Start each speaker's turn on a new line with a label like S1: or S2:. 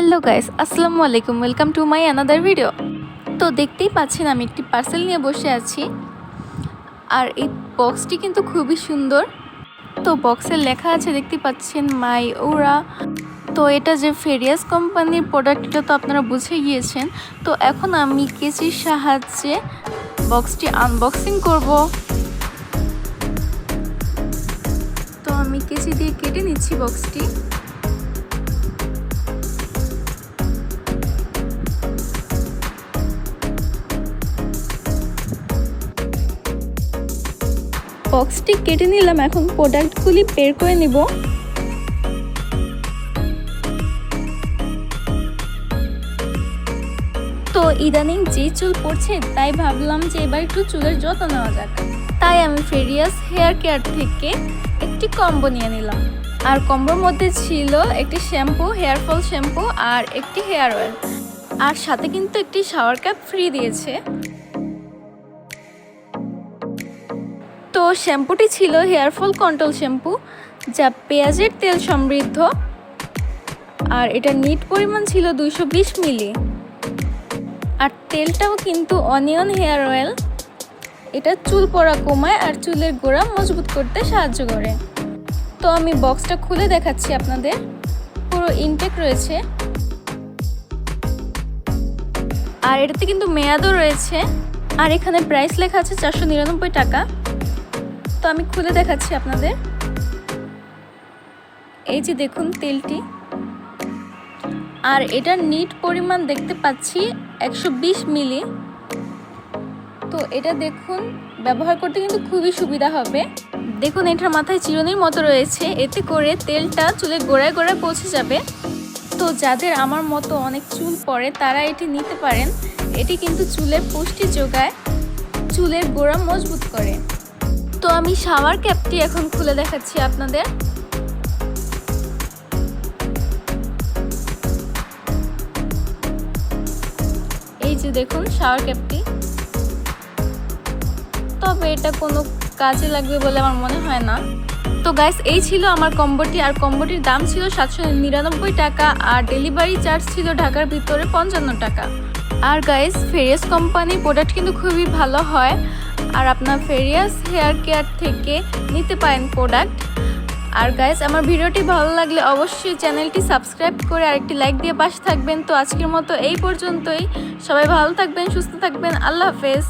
S1: Hello guys, আসসালামু আলাইকুম, welcome to my another video তো দেখতেই পাচ্ছেন, আমি একটি পার্সেল নিয়ে বসে আছি। আর এই বক্সটি কিন্তু খুবই সুন্দর। তো বক্সের লেখা আছে দেখতে পাচ্ছেন, মাই ওরা। তো এটা যে ফেরিয়াস কোম্পানির প্রোডাক্টটা তো আপনারা বুঝে গিয়েছেন। তো এখন আমি কেচির সাহায্যে বক্সটি আনবক্সিং করব। তো আমি কেচি দিয়ে কেটে নিচ্ছি বক্সটি বক্সটি কেটে নিলাম, এখন প্রোডাক্টগুলি বের করে নিব। তো ইদানিং যে চুল পড়ছে, তাই ভাবলাম যে এবার একটু চুলের যত্ন নেওয়া যাক। তাই আমি ফেরিয়াস হেয়ার কেয়ার থেকে একটি কম্বো নিয়ে নিলাম। আর কম্বোর মধ্যে ছিল একটি শ্যাম্পু হেয়ার ফল শ্যাম্পু আর একটি হেয়ার অয়েল আর সাথে কিন্তু একটি শাওয়ার ক্যাপ ফ্রি দিয়েছে। তো শ্যাম্পুটি ছিল হেয়ার ফল কন্ট্রোল শ্যাম্পু, যা পেঁয়াজের তেল সমৃদ্ধ, আর এটা নিট পরিমাণ ছিল দুইশো বিশ মিলি। আর তেলটাও কিন্তু অনিয়ন হেয়ার অয়েল। এটা চুল পড়া কমায় আর চুলের গোড়া মজবুত করতে সাহায্য করে। তো আমি বক্সটা খুলে দেখাচ্ছি আপনাদের। পুরো ইনটেক রয়েছে। আর এটাতে কিন্তু মেয়াদও রয়েছে। আর এখানে প্রাইস লেখা আছে চারশো নিরানব্বই টাকা। তো আমি খুলে দেখাচ্ছি আপনাদের। এই যে দেখুন তেলটি। আর এটার নিট পরিমাণ দেখতে পাচ্ছি একশো বিশ মিলি। তো এটা দেখুন, ব্যবহার করতে কিন্তু খুবই সুবিধা হবে। দেখুন, এটার মাথায় চিরুনির মতো রয়েছে। এতে করে তেলটা চুলে গোড়ায় গোড়ায় পৌঁছে যাবে। তো যাদের আমার মতো অনেক চুল পড়ে তারা এটি নিতে পারেন। এটি কিন্তু চুলের পুষ্টি যোগায়, চুলের গোড়া মজবুত করে। আমি শাওয়ার ক্যাপটি এখন খুলে দেখাচ্ছি আপনাদের। এই যে দেখুন শাওয়ার ক্যাপটি তবে এটা কোনো কাজে লাগবে বলে আমার মনে হয় না। তো গাইস এই ছিল আমার কম্বোটি। আর কম্বোটির দাম ছিল সাতশো নিরানব্বই টাকা, আর ডেলিভারি চার্জ ছিল ঢাকার ভিতরে পঞ্চান্ন টাকা। আর গাইস ফেরিয়াস কোম্পানির প্রোডাক্ট কিন্তু খুবই ভালো হয়। আর আপনার ফেরিয়াস হেয়ার কেয়ার থেকে নিতে পারেন প্রোডাক্ট। আর গাইজ আমার ভিডিওটি ভালো লাগলে অবশ্যই চ্যানেলটি সাবস্ক্রাইব করে আরেকটি লাইক দিয়ে পাশে থাকবেন। তো আজকের মতো এই পর্যন্তই। সবাই ভালো থাকবেন, সুস্থ থাকবেন। আল্লাহ হাফেজ।